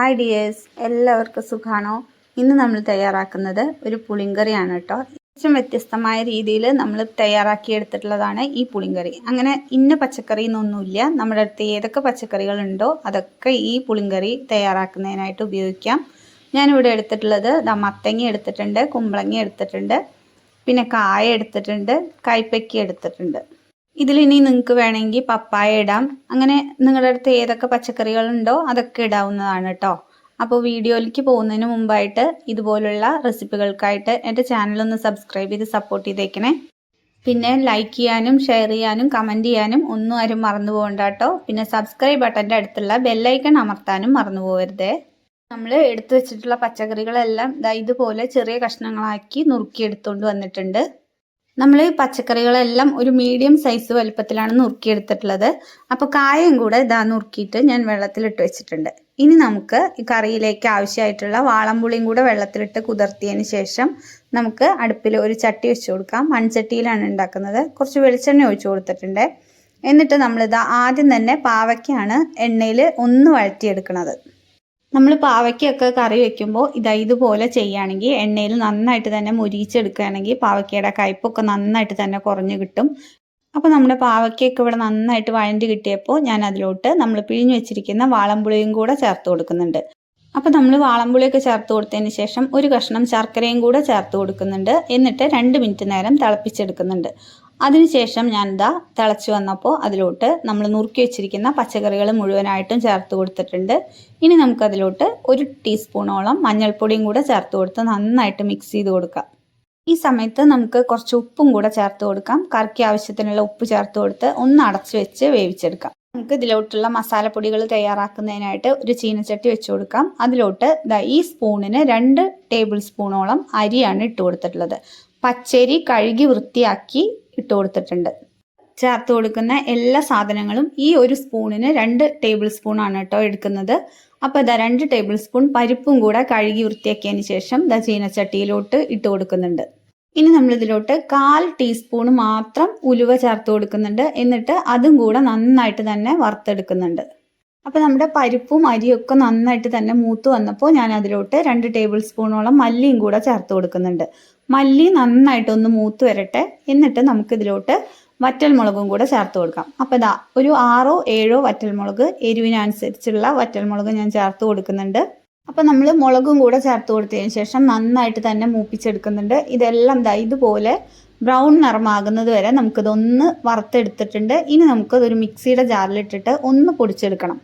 Hi dears എല്ലാവർക്കും സുഖാണോ? ഇന്ന് നമ്മൾ തയ്യാറാക്കുന്നത് ഒരു പുളിങ്കറിയാണ് കേട്ടോ. ഏറ്റവും വ്യത്യസ്തമായ രീതിയിൽ നമ്മൾ തയ്യാറാക്കിയെടുത്തിട്ടുള്ളതാണ് ഈ പുളിങ്കറി. അങ്ങനെ ഇന്ന പച്ചക്കറി എന്നൊന്നുമില്ല നമ്മുടെ അടുത്ത് ഏതൊക്കെ പച്ചക്കറികളുണ്ടോ അതൊക്കെ ഈ പുളിങ്കറി തയ്യാറാക്കുന്നതിനായിട്ട് ഉപയോഗിക്കാം. ഞാനിവിടെ എടുത്തിട്ടുള്ളത് മത്തങ്ങ എടുത്തിട്ടുണ്ട് കുമ്പളങ്ങ എടുത്തിട്ടുണ്ട് പിന്നെ കായ എടുത്തിട്ടുണ്ട് കൈപ്പക്കി എടുത്തിട്ടുണ്ട്. ഇതിലിനി നിങ്ങൾക്ക് വേണമെങ്കിൽ പപ്പായ ഇടാം. അങ്ങനെ നിങ്ങളുടെ അടുത്ത് ഏതൊക്കെ പച്ചക്കറികളുണ്ടോ അതൊക്കെ ഇടാവുന്നതാണ് കേട്ടോ. അപ്പോൾ വീഡിയോയിലേക്ക് പോകുന്നതിന് മുമ്പായിട്ട് ഇതുപോലുള്ള റെസിപ്പികൾക്കായിട്ട് എന്റെ ചാനലൊന്ന് സബ്സ്ക്രൈബ് ചെയ്ത് സപ്പോർട്ട് ചെയ്തേക്കണേ. പിന്നെ ലൈക്ക് ചെയ്യാനും ഷെയർ ചെയ്യാനും കമന്റ് ചെയ്യാനും ഒന്നും ആരും മറന്നു പോകണ്ട കേട്ടോ. പിന്നെ സബ്സ്ക്രൈബ് ബട്ടന്റെ അടുത്തുള്ള ബെല്ലൈക്കൺ അമർത്താനും മറന്നു പോകരുതേ. നമ്മൾ എടുത്തു വെച്ചിട്ടുള്ള പച്ചക്കറികളെല്ലാം ഇതുപോലെ ചെറിയ കഷ്ണങ്ങളാക്കി നുറുക്കി എടുത്തുകൊണ്ട് വന്നിട്ടുണ്ട്. നമ്മൾ പച്ചക്കറികളെല്ലാം ഒരു മീഡിയം സൈസ് വലുപ്പത്തിലാണ് നുറുക്കിയെടുത്തിട്ടുള്ളത്. അപ്പോൾ കായം കൂടെ ഇതാ നുറുക്കിയിട്ട് ഞാൻ വെള്ളത്തിലിട്ട് വെച്ചിട്ടുണ്ട്. ഇനി നമുക്ക് ഈ കറിയിലേക്ക് ആവശ്യമായിട്ടുള്ള വാളംപുളിയും കൂടെ വെള്ളത്തിലിട്ട് കുതിർത്തിയതിന് ശേഷം നമുക്ക് അടുപ്പിൽ ഒരു ചട്ടി വെച്ച് കൊടുക്കാം. മൺചട്ടിയിലാണ് ഉണ്ടാക്കുന്നത്. കുറച്ച് വെളിച്ചെണ്ണ ഒഴിച്ചു കൊടുത്തിട്ടുണ്ട്. എന്നിട്ട് നമ്മളിതാ ആദ്യം തന്നെ പാവയ്ക്കാണ് എണ്ണയിൽ ഒന്ന് വഴറ്റിയെടുക്കുന്നത് നമ്മൾ പാവയ്ക്കൊക്കെ കറി വെക്കുമ്പോൾ ഇതാ ഇതുപോലെ ചെയ്യുകയാണെങ്കിൽ എണ്ണയിൽ നന്നായിട്ട് തന്നെ മുരിച്ചെടുക്കുകയാണെങ്കിൽ പാവയ്ക്കയുടെ കയ്പൊക്കെ നന്നായിട്ട് തന്നെ കുറഞ്ഞു കിട്ടും. അപ്പോൾ നമ്മുടെ പാവയ്ക്കൊക്കെ ഇവിടെ നന്നായിട്ട് വഴണ്ടി കിട്ടിയപ്പോൾ ഞാൻ അതിലോട്ട് നമ്മൾ പിഴിഞ്ഞു വെച്ചിരിക്കുന്ന വാളംപുളിയും കൂടെ ചേർത്ത് കൊടുക്കുന്നുണ്ട്. അപ്പോൾ നമ്മൾ വാളംപുളിയൊക്കെ ചേർത്ത് കൊടുത്തതിന് ശേഷം ഒരു കഷ്ണം ശർക്കരയും കൂടെ ചേർത്ത് കൊടുക്കുന്നുണ്ട്. എന്നിട്ട് രണ്ട് മിനിറ്റ് നേരം തിളപ്പിച്ചെടുക്കുന്നുണ്ട്. അതിനുശേഷം ഞാൻ ഇതാ തിളച്ച് വന്നപ്പോൾ അതിലോട്ട് നമ്മൾ നുറുക്കി വെച്ചിരിക്കുന്ന പച്ചക്കറികൾ മുഴുവനായിട്ടും ചേർത്ത് കൊടുത്തിട്ടുണ്ട്. ഇനി നമുക്കതിലോട്ട് ഒരു ടീസ്പൂണോളം മഞ്ഞൾപ്പൊടിയും കൂടെ ചേർത്ത് കൊടുത്ത് നന്നായിട്ട് മിക്സ് ചെയ്ത് കൊടുക്കാം. ഈ സമയത്ത് നമുക്ക് കുറച്ച് ഉപ്പും കൂടെ ചേർത്ത് കൊടുക്കാം. കറിക്ക് ആവശ്യത്തിനുള്ള ഉപ്പ് ചേർത്ത് കൊടുത്ത് ഒന്ന് അടച്ചു വെച്ച് വേവിച്ചെടുക്കാം. നമുക്ക് ഇതിലോട്ടുള്ള മസാലപ്പൊടികൾ തയ്യാറാക്കുന്നതിനായിട്ട് ഒരു ചീനച്ചട്ടി വെച്ച് കൊടുക്കാം. അതിലോട്ട് ഈ സ്പൂണിന് രണ്ട് ടേബിൾ സ്പൂണോളം അരിയാണ് ഇട്ട് കൊടുത്തിട്ടുള്ളത്. പച്ചരി കഴുകി വൃത്തിയാക്കി ഇട്ട് കൊടുത്തിട്ടുണ്ട്. ചേർത്ത് കൊടുക്കുന്ന എല്ലാ സാധനങ്ങളും ഈ ഒരു സ്പൂണിന് രണ്ട് ടേബിൾ സ്പൂൺ ആണ് കേട്ടോ എടുക്കുന്നത്. അപ്പോൾ ഇതാ രണ്ട് ടേബിൾ സ്പൂൺ പരിപ്പും കൂടെ കഴുകി വൃത്തിയാക്കിയതിന് ശേഷം ഇതാ ചീനച്ചട്ടിയിലോട്ട് ഇട്ട് കൊടുക്കുന്നുണ്ട്. ഇനി നമ്മൾ ഇതിലോട്ട് കാൽ ടീസ്പൂൺ മാത്രം ഉലുവ ചേർത്ത് കൊടുക്കുന്നുണ്ട്. എന്നിട്ട് അതും കൂടെ നന്നായിട്ട് തന്നെ വറുത്തെടുക്കുന്നുണ്ട്. അപ്പോൾ നമ്മുടെ പരിപ്പും അരിയും ഒക്കെ നന്നായിട്ട് തന്നെ മൂത്ത് വന്നപ്പോൾ ഞാൻ അതിലോട്ട് രണ്ട് ടേബിൾ സ്പൂണോളം മല്ലിയും കൂടെ ചേർത്ത് കൊടുക്കുന്നുണ്ട്. മല്ലി നന്നായിട്ട് ഒന്ന് മൂത്ത് വരട്ടെ. എന്നിട്ട് നമുക്ക് നമുക്കിതിലോട്ട് വറ്റൽമുളകും കൂടെ ചേർത്ത് കൊടുക്കാം. അപ്പോൾ ഇതാ ഒരു ആറോ ഏഴോ വറ്റൽമുളക് എരിവിനനുസരിച്ചുള്ള വറ്റൽമുളക് ഞാൻ ചേർത്ത് കൊടുക്കുന്നുണ്ട്. അപ്പോൾ നമ്മൾ മുളകും കൂടെ ചേർത്ത് കൊടുത്തതിന് ശേഷം നന്നായിട്ട് തന്നെ മൂപ്പിച്ചെടുക്കുന്നുണ്ട്. ഇതെല്ലാം ഇതാ ഇതുപോലെ ബ്രൗൺ നിറമാകുന്നത് വരെ നമുക്കിതൊന്ന് വറുത്തെടുത്തിട്ടുണ്ട്. ഇനി നമുക്കതൊരു മിക്സിയുടെ ജാറിലിട്ടിട്ട് ഒന്ന് പൊടിച്ചെടുക്കണം.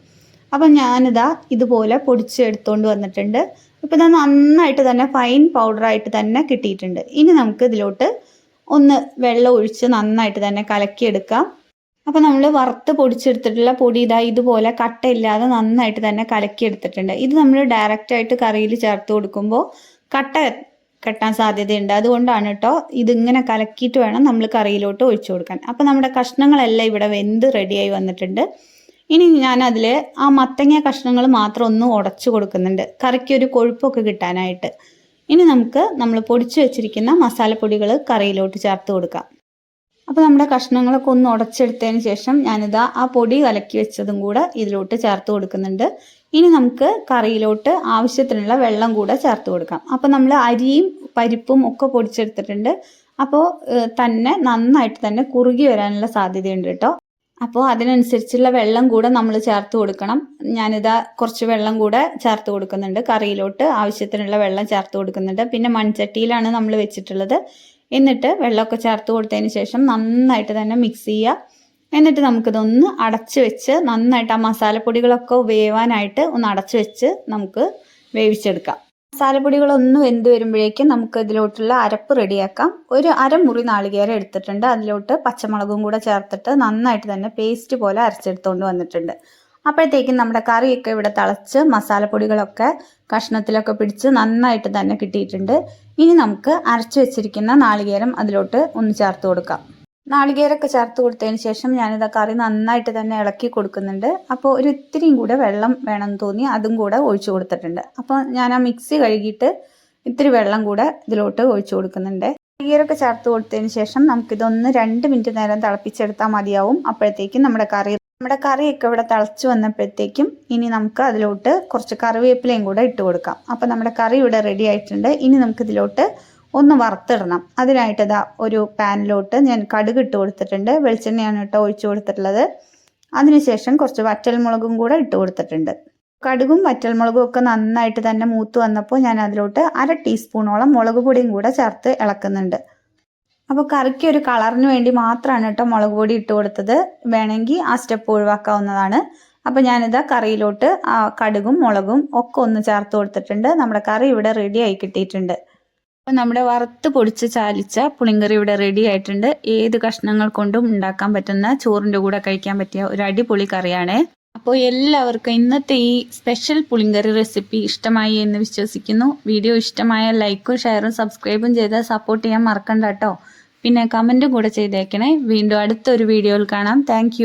അപ്പം ഞാനിതാ ഇതുപോലെ പൊടിച്ചെടുത്തുകൊണ്ട് വന്നിട്ടുണ്ട്. ഇപ്പം ഇത് നന്നായിട്ട് തന്നെ ഫൈൻ പൗഡറായിട്ട് തന്നെ കിട്ടിയിട്ടുണ്ട്. ഇനി നമുക്ക് ഇതിലോട്ട് ഒന്ന് വെള്ളം ഒഴിച്ച് നന്നായിട്ട് തന്നെ കലക്കിയെടുക്കാം. അപ്പോൾ നമ്മൾ വറുത്ത് പൊടിച്ചെടുത്തിട്ടുള്ള പൊടി ഇതാ ഇതുപോലെ കട്ടയില്ലാതെ നന്നായിട്ട് തന്നെ കലക്കിയെടുത്തിട്ടുണ്ട്. ഇത് നമ്മൾ ഡയറക്റ്റ് ആയിട്ട് കറിയിൽ ചേർത്ത് കൊടുക്കുമ്പോൾ കട്ട കെട്ടാൻ സാധ്യതയുണ്ട്. അതുകൊണ്ടാണ് കേട്ടോ ഇതിങ്ങനെ കലക്കിയിട്ട് വേണം നമ്മൾ കറിയിലോട്ട് ഒഴിച്ചു കൊടുക്കാൻ. അപ്പോൾ നമ്മുടെ കഷ്ണങ്ങളെല്ലാം ഇവിടെ വെന്ത് റെഡിയായി വന്നിട്ടുണ്ട്. ഇനി ഞാനതിൽ ആ മത്തങ്ങ കഷ്ണങ്ങൾ മാത്രം ഒന്ന് ഉടച്ചു കൊടുക്കുന്നുണ്ട്. കറിക്ക് ഒരു കൊഴുപ്പൊക്കെ കിട്ടാനായിട്ട്. ഇനി നമുക്ക് നമ്മൾ പൊടിച്ചു വെച്ചിരിക്കുന്ന മസാലപ്പൊടികൾ കറിയിലോട്ട് ചേർത്ത് കൊടുക്കാം. അപ്പോൾ നമ്മുടെ കഷ്ണങ്ങളൊക്കെ ഒന്ന് ഉടച്ചെടുത്തതിന് ശേഷം ഞാനിതാ ആ പൊടി കലക്കി വെച്ചതും കൂടെ ഇതിലോട്ട് ചേർത്ത് കൊടുക്കുന്നുണ്ട്. ഇനി നമുക്ക് കറിയിലോട്ട് ആവശ്യത്തിനുള്ള വെള്ളം കൂടെ ചേർത്ത് കൊടുക്കാം. അപ്പോൾ നമ്മൾ അരിയും പരിപ്പും ഒക്കെ പൊടിച്ചെടുത്തിട്ടുണ്ട്. അപ്പോൾ തന്നെ നന്നായിട്ട് തന്നെ കുറുകി വരാനുള്ള സാധ്യതയുണ്ട് കേട്ടോ. അപ്പോൾ അതിനനുസരിച്ചുള്ള വെള്ളം കൂടെ നമ്മൾ ചേർത്ത് കൊടുക്കണം. ഞാനിതാ കുറച്ച് വെള്ളം കൂടെ ചേർത്ത് കൊടുക്കുന്നുണ്ട്. കറിയിലോട്ട് ആവശ്യത്തിനുള്ള വെള്ളം ചേർത്ത് കൊടുക്കുന്നുണ്ട്. പിന്നെ മൺചട്ടിയിലാണ് നമ്മൾ വെച്ചിട്ടുള്ളത്. എന്നിട്ട് വെള്ളമൊക്കെ ചേർത്ത് കൊടുത്തതിന് ശേഷം നന്നായിട്ട് തന്നെ മിക്സ് ചെയ്യുക. എന്നിട്ട് നമുക്കിതൊന്ന് അടച്ച് വെച്ച് നന്നായിട്ട് ആ മസാലപ്പൊടികളൊക്കെ വേവാനായിട്ട് ഒന്ന് അടച്ചു വെച്ച് നമുക്ക് വേവിച്ചെടുക്കാം. മസാലപ്പൊടികളൊന്ന് വെന്ത് വരുമ്പോഴേക്കും നമുക്ക് ഇതിലോട്ടുള്ള അരപ്പ് റെഡിയാക്കാം. ഒരു അരമുറി നാളികേരം എടുത്തിട്ടുണ്ട്. അതിലോട്ട് പച്ചമുളകും കൂടെ ചേർത്തിട്ട് നന്നായിട്ട് തന്നെ പേസ്റ്റ് പോലെ അരച്ചെടുത്തുകൊണ്ട് വന്നിട്ടുണ്ട്. അപ്പോഴത്തേക്കും നമ്മുടെ കറിയൊക്കെ ഇവിടെ തിളച്ച് മസാലപ്പൊടികളൊക്കെ കഷ്ണത്തിലൊക്കെ പിടിച്ച് നന്നായിട്ട് തന്നെ കിട്ടിയിട്ടുണ്ട്. ഇനി നമുക്ക് അരച്ചു വെച്ചിരിക്കുന്ന നാളികേരം അതിലോട്ട് ഒന്ന് ചേർത്ത് കൊടുക്കാം. നാളികേരൊക്കെ ചേർത്ത് കൊടുത്തതിന് ശേഷം ഞാനിത് കറി നന്നായിട്ട് തന്നെ ഇളക്കി കൊടുക്കുന്നുണ്ട്. അപ്പോൾ ഒരു ഇത്തിരിയും കൂടെ വെള്ളം വേണമെന്ന് തോന്നി അതും കൂടെ ഒഴിച്ചു കൊടുത്തിട്ടുണ്ട്. അപ്പോൾ ഞാൻ ആ മിക്സി കഴുകിയിട്ട് ഇത്തിരി വെള്ളം കൂടെ ഇതിലോട്ട് ഒഴിച്ചു കൊടുക്കുന്നുണ്ട്. നാളികേരൊക്കെ ചേർത്ത് കൊടുത്തതിന് ശേഷം നമുക്കിതൊന്ന് രണ്ട് മിനിറ്റ് നേരം തിളപ്പിച്ചെടുത്താൽ മതിയാവും. അപ്പോഴത്തേക്കും നമ്മുടെ കറി നമ്മുടെ കറിയൊക്കെ ഇവിടെ തിളച്ച് വന്നപ്പോഴത്തേക്കും ഇനി നമുക്ക് അതിലോട്ട് കുറച്ച് കറിവേപ്പിലയും കൂടെ ഇട്ട് കൊടുക്കാം. അപ്പോൾ നമ്മുടെ കറി ഇവിടെ റെഡി ആയിട്ടുണ്ട്. ഇനി നമുക്ക് ഇതിലോട്ട് ഒന്ന് വറുത്തിടണം. അതിനായിട്ട് ഇതാ ഒരു പാനിലോട്ട് ഞാൻ കടുക് ഇട്ട് കൊടുത്തിട്ടുണ്ട്. വെളിച്ചെണ്ണയാണ് കേട്ടോ ഒഴിച്ചു കൊടുത്തിട്ടുള്ളത്. അതിനുശേഷം കുറച്ച് വറ്റൽമുളകും കൂടെ ഇട്ട് കൊടുത്തിട്ടുണ്ട്. കടുകും വറ്റൽമുളകും ഒക്കെ നന്നായിട്ട് തന്നെ മൂത്ത് വന്നപ്പോൾ ഞാൻ അതിലോട്ട് അര ടീസ്പൂണോളം മുളക് പൊടിയും കൂടെ ചേർത്ത് ഇളക്കുന്നുണ്ട്. അപ്പോൾ കറിക്ക് ഒരു കളറിന് വേണ്ടി മാത്രമാണ് കേട്ടോ മുളക് പൊടി ഇട്ട് കൊടുത്തത്. വേണമെങ്കിൽ ആ സ്റ്റെപ്പ് ഒഴിവാക്കാവുന്നതാണ്. അപ്പോൾ ഞാനിതാ കറിയിലോട്ട് കടുകും മുളകും ഒക്കെ ഒന്ന് ചേർത്ത് കൊടുത്തിട്ടുണ്ട്. നമ്മുടെ കറി ഇവിടെ റെഡി ആയി കിട്ടിയിട്ടുണ്ട്. അപ്പോൾ നമ്മുടെ വറുത്ത് പൊടിച്ച് ചാലിച്ച പുളിങ്കറി ഇവിടെ റെഡി ആയിട്ടുണ്ട്. ഏത് കഷ്ണങ്ങൾ കൊണ്ടും ഉണ്ടാക്കാൻ പറ്റുന്ന ചോറിന്റെ കൂടെ കഴിക്കാൻ പറ്റിയ ഒരു അടിപൊളി കറിയാണ്. അപ്പോൾ എല്ലാവർക്കും ഇന്നത്തെ ഈ സ്പെഷ്യൽ പുളിങ്കറി റെസിപ്പി ഇഷ്ടമായി എന്ന് വിശ്വസിക്കുന്നു. വീഡിയോ ഇഷ്ടമായ ലൈക്കും ഷെയറും സബ്സ്ക്രൈബും ചെയ്ത് സപ്പോർട്ട് ചെയ്യാൻ മറക്കണ്ട കേട്ടോ. പിന്നെ കമന്റും കൂടെ ചെയ്തേക്കണേ. വീണ്ടും അടുത്തൊരു വീഡിയോയിൽ കാണാം. താങ്ക്